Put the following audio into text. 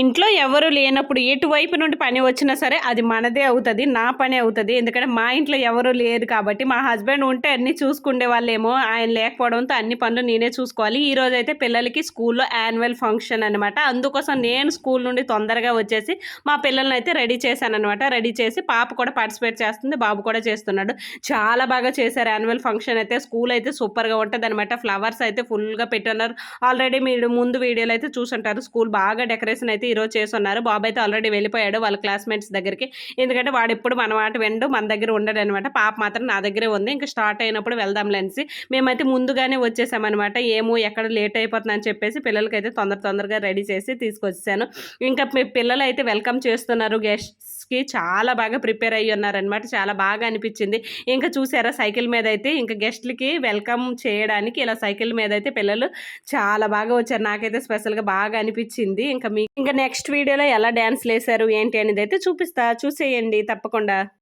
ఇంట్లో ఎవరు లేనప్పుడు ఎటువైపు నుండి పని వచ్చినా సరే అది మనదే అవుతుంది నా పని అవుతుంది. ఎందుకంటే మా ఇంట్లో ఎవరు లేరు కాబట్టి మా హస్బెండ్ ఉంటే అన్నీ చూసుకునే వాళ్ళేమో. ఆయన లేకపోవడంతో అన్ని పనులు నేనే చూసుకోవాలి. ఈ రోజు అయితే పిల్లలకి స్కూల్లో యాన్యువల్ ఫంక్షన్ అనమాట అందుకోసం నేను స్కూల్ నుండి తొందరగా వచ్చేసి మా పిల్లల్ని అయితే రెడీ చేశాను అనమాట రెడీ చేసి పాప కూడా పార్టిసిపేట్ చేస్తుంది బాబు కూడా చేస్తున్నాడు. చాలా బాగా చేశారు యాన్యువల్ ఫంక్షన్ అయితే. స్కూల్ అయితే సూపర్గా ఉంటుంది అనమాట ఫ్లవర్స్ అయితే ఫుల్గా పెట్టున్నారు. ఆల్రెడీ మీరు ముందు వీడియోలు అయితే చూసుంటారు. స్కూల్ బాగా డెకరేషన్ అయితే ఈరోజు చేస్తున్నారు బాబు అయితే ఆల్రెడీ వెళ్ళిపోయాడు వాళ్ళ క్లాస్మేట్స్ దగ్గరికి. ఎందుకంటే వాడు ఎప్పుడు మన మాట వెండు మన దగ్గర ఉండడు అనమాట పాప మాత్రం నా దగ్గరే ఉంది. ఇంకా స్టార్ట్ అయినప్పుడు వెళ్దాం లేనిసి మేమైతే ముందుగానే వచ్చేసామన్నమాట ఏమో ఎక్కడ లేట్ అయిపోతుందని చెప్పేసి పిల్లలకైతే తొందర తొందరగా రెడీ చేసి తీసుకొచ్చాను ఇంకా మీ పిల్లలు అయితే వెల్కమ్ చేస్తున్నారు గెస్ట్స్కి చాలా బాగా ప్రిపేర్ అయ్యి ఉన్నారనమాట చాలా బాగా అనిపించింది. ఇంకా చూసారా సైకిల్ మీద అయితే ఇంకా గెస్ట్లకి వెల్కమ్ చేయడానికి ఇలా సైకిల్ మీద అయితే పిల్లలు చాలా బాగా వచ్చారు. నాకైతే స్పెషల్గా బాగా అనిపించింది. ఇంకా మీ ఇంకా నెక్స్ట్ వీడియోలో ఎలా డ్యాన్స్ వేశారు ఏంటి అనేది అయితే చూపిస్తా. చూసేయండి తప్పకుండా.